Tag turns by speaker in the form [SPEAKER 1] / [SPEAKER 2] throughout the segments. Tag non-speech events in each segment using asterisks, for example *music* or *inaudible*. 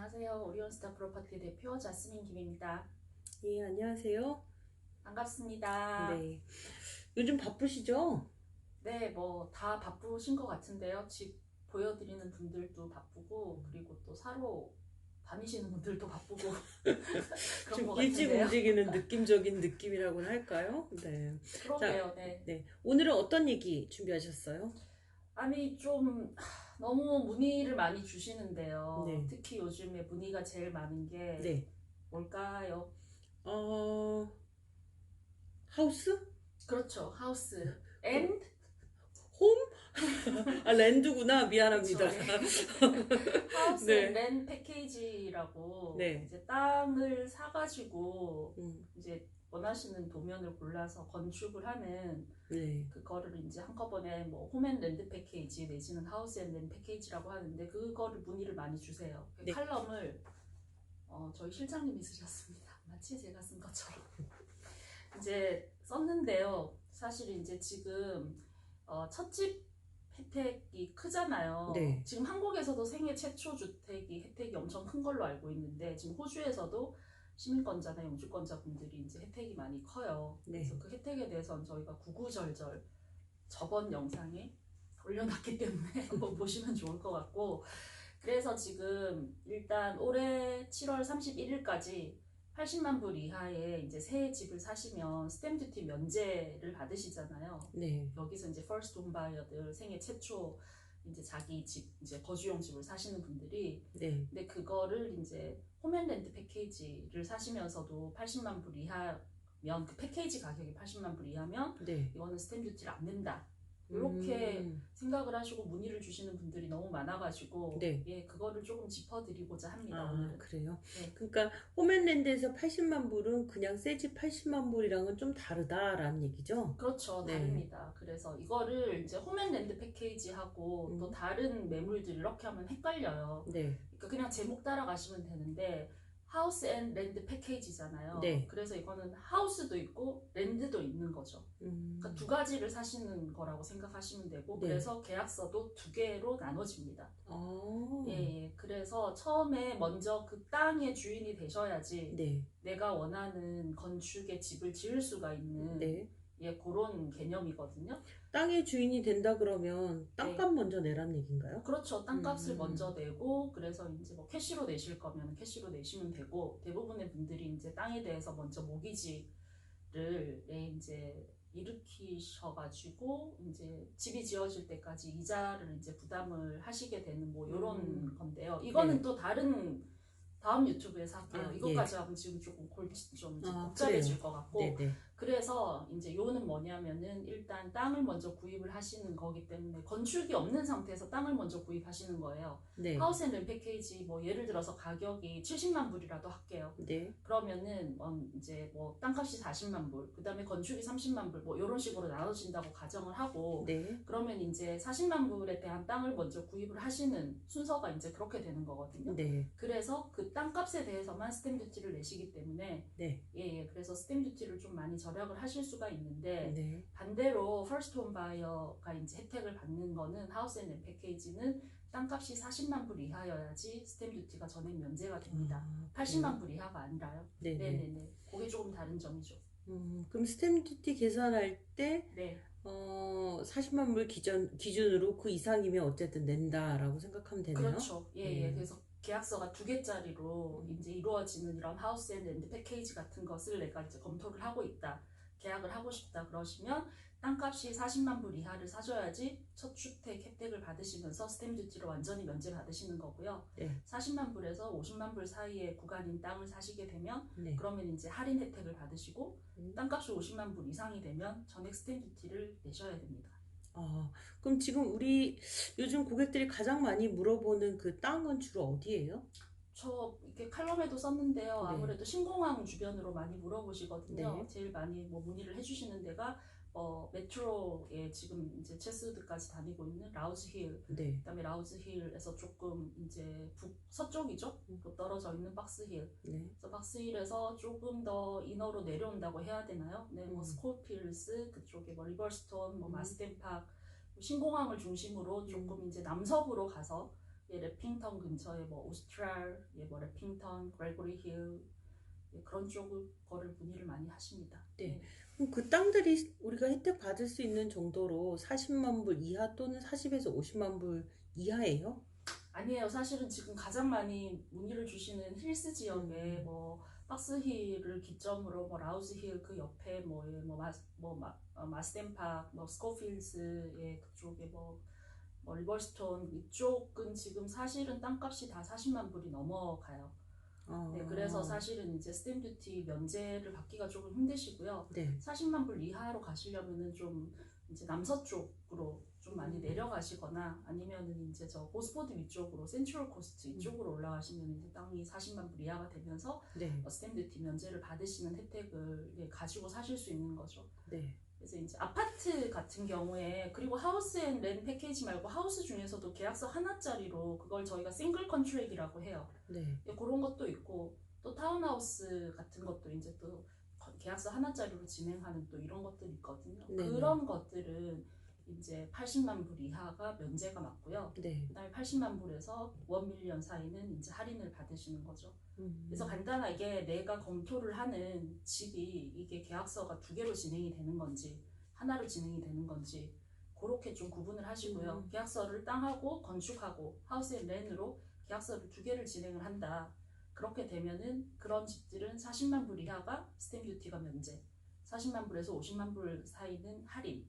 [SPEAKER 1] 안녕하세요. 오리온스타 프로퍼티 대표 자스민 김입니다.
[SPEAKER 2] 예, 안녕하세요.
[SPEAKER 1] 반갑습니다.
[SPEAKER 2] 네. 요즘 바쁘시죠?
[SPEAKER 1] 네, 뭐 다 바쁘신 것 같은데요. 집 보여드리는 분들도 바쁘고 그리고 또 사러 다니시는 분들도 바쁘고 *laughs* 좀것
[SPEAKER 2] 일찍. 움직이는 느낌적인 느낌이라고는 할까요? 네.
[SPEAKER 1] 그러게요. 네.
[SPEAKER 2] 네. 오늘은 어떤 얘기 준비하셨어요?
[SPEAKER 1] 아니 좀 하, 너무 문의를 많이 주시는데요.
[SPEAKER 2] 네.
[SPEAKER 1] 특히 요즘에 문의가 제일 많은 게
[SPEAKER 2] 네.
[SPEAKER 1] 뭘까요?
[SPEAKER 2] 어, 하우스?
[SPEAKER 1] 그렇죠. 하우스 앤
[SPEAKER 2] 홈? 아, 랜드구나. 미안합니다.
[SPEAKER 1] 하우스
[SPEAKER 2] 네.
[SPEAKER 1] 랜 패키지라고
[SPEAKER 2] 네.
[SPEAKER 1] 이제 땅을 사가지고
[SPEAKER 2] 음,
[SPEAKER 1] 이제 원하시는 도면을 골라서 건축을 하는
[SPEAKER 2] 네.
[SPEAKER 1] 그거를 이제 한꺼번에 뭐 홈앤랜드 패키지 내지는 하우스앤랜드 패키지라고 하는데 그거를 문의를 많이 주세요. 그
[SPEAKER 2] 네.
[SPEAKER 1] 칼럼을 어, 저희 실장님이 쓰셨습니다. 마치 제가 쓴 것처럼 *laughs* 이제 썼는데요. 사실 이제 지금 어, 첫집 혜택이 크잖아요.
[SPEAKER 2] 네.
[SPEAKER 1] 지금 한국에서도 생애 최초 주택이 혜택이 엄청 큰 걸로 알고 있는데 지금 호주에서도 시민권자나 영주권자분들이 이제 혜택이 많이 커요.
[SPEAKER 2] 네.
[SPEAKER 1] 그래서 그 혜택에 대해서는 저희가 구구절절 저번 영상에 올려놨기 때문에 *laughs* 한번 보시면 좋을 것 같고 그래서 지금 일단 올해 7월 31일까지 80만 불 이하의 이제 새 집을 사시면 스탬 듀티 면제를 받으시잖아요.
[SPEAKER 2] 네.
[SPEAKER 1] 여기서 이제 퍼스트 홈 바이어들 생애 최초 이제 자기 집 이제 거주용 집을 사시는 분들이
[SPEAKER 2] 네.
[SPEAKER 1] 근데 그거를 이제 홈앤랜드 패키지를 사시면서도 80만 불 이하면 그 패키지 가격이 80만 불 이하면
[SPEAKER 2] 네.
[SPEAKER 1] 이거는 스탬 듀티를 안 낸다. 이렇게
[SPEAKER 2] 음,
[SPEAKER 1] 생각을 하시고 문의를 주시는 분들이 너무 많아가지고
[SPEAKER 2] 네.
[SPEAKER 1] 예 그거를 조금 짚어드리고자 합니다
[SPEAKER 2] 아. 그래요?
[SPEAKER 1] 네.
[SPEAKER 2] 그러니까 홈앤랜드에서 80만 불은 그냥 새집 80만 불이랑은 좀 다르다라는 얘기죠?
[SPEAKER 1] 그렇죠
[SPEAKER 2] 네.
[SPEAKER 1] 다릅니다. 그래서 이거를 이제 홈앤랜드 패키지하고
[SPEAKER 2] 음.
[SPEAKER 1] 또 다른 매물들 이렇게 하면 헷갈려요.
[SPEAKER 2] 네.
[SPEAKER 1] 그러니까 그냥 제목 따라가시면 되는데 하우스 앤 랜드 패키지잖아요.
[SPEAKER 2] 네.
[SPEAKER 1] 그래서 이거는 하우스도 있고 랜드도 있는 거죠.
[SPEAKER 2] 음,
[SPEAKER 1] 그러니까 두 가지를 사시는 거라고 생각하시면 되고
[SPEAKER 2] 네.
[SPEAKER 1] 그래서 계약서도 두 개로 나눠집니다.
[SPEAKER 2] 아,
[SPEAKER 1] 예, 예. 그래서 처음에 먼저 그 땅의 주인이 되셔야지
[SPEAKER 2] 네.
[SPEAKER 1] 내가 원하는 건축의 집을 지을 수가 있는
[SPEAKER 2] 네.
[SPEAKER 1] 예, 그런 개념이거든요.
[SPEAKER 2] 땅의 주인이 된다 그러면 땅값 먼저 내란 얘기인가요?
[SPEAKER 1] 그렇죠. 땅값을
[SPEAKER 2] 음.
[SPEAKER 1] 먼저 내고 그래서 이제 뭐 캐시로 내실 거면 캐시로 내시면 되고 대부분의 분들이 이제 땅에 대해서 먼저 모기지를 예, 이제 일으키셔가지고 이제 집이 지어질 때까지 이자를 이제 부담을 하시게 되는 뭐 이런
[SPEAKER 2] 음.
[SPEAKER 1] 건데요. 이거는
[SPEAKER 2] 네.
[SPEAKER 1] 또 다른 다음 유튜브에서 할게요.
[SPEAKER 2] 아,
[SPEAKER 1] 이것까지 하면 지금 조금 골치 좀 이제
[SPEAKER 2] 아,
[SPEAKER 1] 복잡해질 것 같고
[SPEAKER 2] 네네.
[SPEAKER 1] 그래서 이제 요는 뭐냐면은 일단 땅을 먼저 구입을 하시는 거기 때문에 건축이 없는 상태에서 땅을 먼저 구입하시는 거예요.
[SPEAKER 2] 네.
[SPEAKER 1] 하우스앤랜 패키지 뭐 예를 들어서 가격이 70만 불이라도 할게요.
[SPEAKER 2] 네.
[SPEAKER 1] 그러면은 어, 이제 뭐 땅값이 40만 불, 그다음에 건축이 30만 불, 뭐 이런 식으로 나눠진다고 가정을 하고
[SPEAKER 2] 네.
[SPEAKER 1] 그러면 이제 40만 불에 대한 땅을 먼저 구입을 하시는 순서가 이제 그렇게 되는 거거든요.
[SPEAKER 2] 네.
[SPEAKER 1] 그래서 그 땅값에 대해서만 스탬 듀티를 내시기 때문에
[SPEAKER 2] 네.
[SPEAKER 1] 예, 예. 그래서 스탬 듀티를 좀 많이 절약을 하실 수가 있는데
[SPEAKER 2] 네.
[SPEAKER 1] 반대로 퍼스트 홈 바이어가 이제 혜택을 받는 거는 하우스 앤 패키지는 땅값이 40만 불 이하여야지 스탬 듀티가 전액 면제가 됩니다.
[SPEAKER 2] 아,
[SPEAKER 1] 80만 불 이하가 아니라요.
[SPEAKER 2] 네네.
[SPEAKER 1] 네, 네, 네. 그게 조금 다른 점이죠.
[SPEAKER 2] 음, 그럼 스탬 듀티 계산할 때
[SPEAKER 1] 네.
[SPEAKER 2] 어, 40만 불 기준, 기준으로 그 이상이면 어쨌든 낸다라고 생각하면 되네요.
[SPEAKER 1] 그렇죠. 예, 예.
[SPEAKER 2] 음.
[SPEAKER 1] 그래서 계약서가 두 개짜리로
[SPEAKER 2] 음.
[SPEAKER 1] 이제 이루어지는 이런 하우스 앤 랜드 패키지 같은 것을 내가 이제 검토를 하고 있다. 계약을 하고 싶다 그러시면 땅값이 40만 불 이하를 사줘야지 첫 주택 혜택을 받으시면서 스탬 듀티를 완전히 면제 받으시는 거고요.
[SPEAKER 2] 네.
[SPEAKER 1] 40만 불에서 50만 불 사이의 구간인 땅을 사시게 되면
[SPEAKER 2] 네.
[SPEAKER 1] 그러면 이제 할인 혜택을 받으시고
[SPEAKER 2] 음.
[SPEAKER 1] 땅값이 50만 불 이상이 되면 전액 스탬 듀티를 내셔야 됩니다.
[SPEAKER 2] 아, 그럼 지금 우리 요즘 고객들이 가장 많이 물어보는 그 땅은 주로 어디예요?
[SPEAKER 1] 저 이렇게 칼럼에도 썼는데요.
[SPEAKER 2] 네.
[SPEAKER 1] 아무래도 신공항 주변으로 많이 물어보시거든요.
[SPEAKER 2] 네.
[SPEAKER 1] 제일 많이 뭐 문의를 해주시는 데가 어, 메트로에 지금 이제 체스우드까지 다니고 있는 라우즈힐,
[SPEAKER 2] 네.
[SPEAKER 1] 그다음에 라우즈힐에서 조금 이제 북 서쪽이죠.
[SPEAKER 2] 음.
[SPEAKER 1] 또 떨어져 있는 박스힐.
[SPEAKER 2] 네.
[SPEAKER 1] 그래서 박스힐에서 조금 더 인어로 내려온다고 해야 되나요? 네, 뭐
[SPEAKER 2] 음.
[SPEAKER 1] 스콜필스 그쪽에 뭐 리버스톤, 뭐
[SPEAKER 2] 음.
[SPEAKER 1] 마스템팍, 신공항을 중심으로 조금 이제 남서부로 가서 예, 레핑턴 근처에 뭐 오스트랄, 예, 뭐 레핑턴, 그레고리 힐 예, 그런 쪽 거를 문의를 많이 하십니다.
[SPEAKER 2] 네. 그럼 그 땅들이 우리가 혜택 받을 수 있는 정도로 40만 불 이하 또는 40에서 50만 불 이하예요?
[SPEAKER 1] 아니에요. 사실은 지금 가장 많이 문의를 주시는 힐스 지역에
[SPEAKER 2] 음.
[SPEAKER 1] 뭐 박스힐을 기점으로 뭐 라우즈힐 그 옆에 뭐 뭐 마, 뭐 마, 어, 마스덴팍 뭐 스코필스의 그쪽에 뭐, 뭐 리버스톤 이쪽은 지금 사실은 땅값이 다 40만 불이 넘어가요.
[SPEAKER 2] 아,
[SPEAKER 1] 네, 그래서 사실은 이제 스탬 듀티 면제를 받기가 조금 힘드시고요.
[SPEAKER 2] 네.
[SPEAKER 1] 40만 불 이하로 가시려면은 좀 이제 남서쪽으로 좀 많이
[SPEAKER 2] 음.
[SPEAKER 1] 내려가시거나 아니면은 이제 저 보스포드 위쪽으로 센트럴 코스트 이쪽으로 올라가시면 이제 땅이 40만 불 이하가 되면서
[SPEAKER 2] 네.
[SPEAKER 1] 어, 스탬 듀티 면제를 받으시는 혜택을 예, 가지고 사실 수 있는 거죠.
[SPEAKER 2] 네.
[SPEAKER 1] 그래서 이제 아파트 같은 경우에 그리고 하우스 앤 렌 패키지 말고 하우스 중에서도 계약서 하나짜리로 그걸 저희가 싱글 컨트랙이라고 해요.
[SPEAKER 2] 네.
[SPEAKER 1] 예, 그런 것도 있고 또 타운하우스 같은 것도 이제 또 계약서 하나짜리로 진행하는 또 이런 것들이 있거든요.
[SPEAKER 2] 네네.
[SPEAKER 1] 그런 것들은 이제 80만 불 이하가 면제가 맞고요.
[SPEAKER 2] 네.
[SPEAKER 1] 그다음에 80만 불에서 1 밀리언 사이는 이제 할인을 받으시는 거죠.
[SPEAKER 2] 음.
[SPEAKER 1] 그래서 간단하게 내가 검토를 하는 집이 이게 계약서가 두 개로 진행이 되는 건지 하나로 진행이 되는 건지 그렇게 좀 구분을 하시고요.
[SPEAKER 2] 음.
[SPEAKER 1] 계약서를 땅하고 건축하고 하우스 앤 렌으로 계약서를 두 개를 진행을 한다. 그렇게 되면은 그런 집들은 40만 불 이하가 스탬 듀티가 면제, 40만 불에서 50만 불 사이는 할인,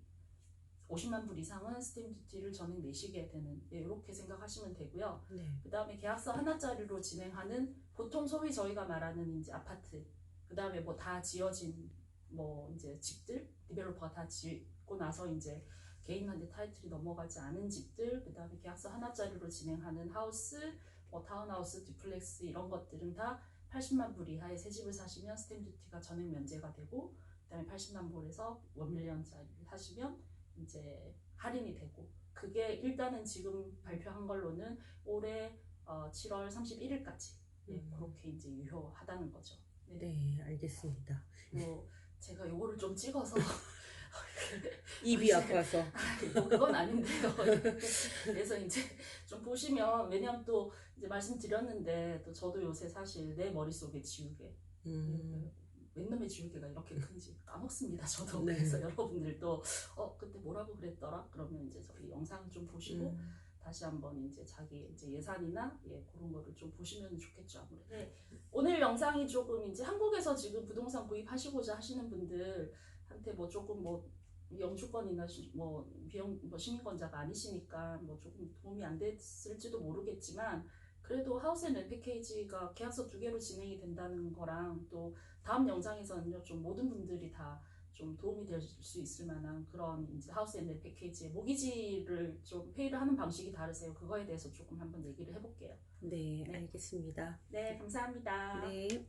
[SPEAKER 1] 50만 불 이상은 스탬 듀티를 전액 내시게 되는 예, 이렇게 생각하시면 되고요.
[SPEAKER 2] 네.
[SPEAKER 1] 그 다음에 계약서 하나짜리로 진행하는 보통 소위 저희가 말하는 이제 아파트, 그 다음에 뭐 다 지어진 뭐 이제 집들, 디벨로퍼가 다 짓고 나서 이제 개인한테 타이틀이 넘어가지 않은 집들, 그 다음에 계약서 하나짜리로 진행하는 하우스, 뭐 타운하우스, 디플렉스 이런 것들은 다 80만 불 이하의 새 집을 사시면 스탬 듀티가 전액 면제가 되고, 그 다음에 80만 불에서 1밀리언짜리를 사시면 이제 할인이 되고, 그게 일단은 지금 발표한 걸로는 올해 어, 7월 31일까지 예,
[SPEAKER 2] 음.
[SPEAKER 1] 그렇게 이제 유효하다는 거죠.
[SPEAKER 2] 네, 알겠습니다.
[SPEAKER 1] 뭐 제가 요거를 좀 찍어서 *laughs* *laughs*
[SPEAKER 2] 입이 아파서. *laughs*
[SPEAKER 1] 뭐 그건 아닌데요. 그래서 이제 좀 보시면 왜냐면 또 이제 말씀드렸는데 또 저도 요새 사실 내 머릿속에 지우개
[SPEAKER 2] 음.
[SPEAKER 1] 웬놈의 지우개가 이렇게 큰지 까먹습니다. 저도
[SPEAKER 2] 네.
[SPEAKER 1] 그래서 여러분들도 어 그때 뭐라고 그랬더라? 그러면 이제 저희 영상 좀 보시고
[SPEAKER 2] 음.
[SPEAKER 1] 다시 한번 이제 자기 이제 예산이나 예 그런 거를 좀 보시면 좋겠죠 아무래도. 네. 오늘 영상이 조금 이제 한국에서 지금 부동산 구입하시고자 하시는 분들한테 뭐 조금 뭐 영주권이나 시- 뭐 비용 뭐 시민권자가 아니시니까 뭐 조금 도움이 안 됐을지도 모르겠지만 그래도 하우스앤 패키지가 계약서 두 개로 진행이 된다는 거랑 또 다음 영상에서는요 좀 모든 분들이 다 좀 도움이 될 수 있을 만한 그런 이제 하우스앤 패키지의 모기지를 좀 페이를 하는 방식이 다르세요. 그거에 대해서 조금 한번 얘기를 해볼게요.
[SPEAKER 2] 네,
[SPEAKER 1] 네.
[SPEAKER 2] 알겠습니다.
[SPEAKER 1] 네, 감사합니다.
[SPEAKER 2] 네.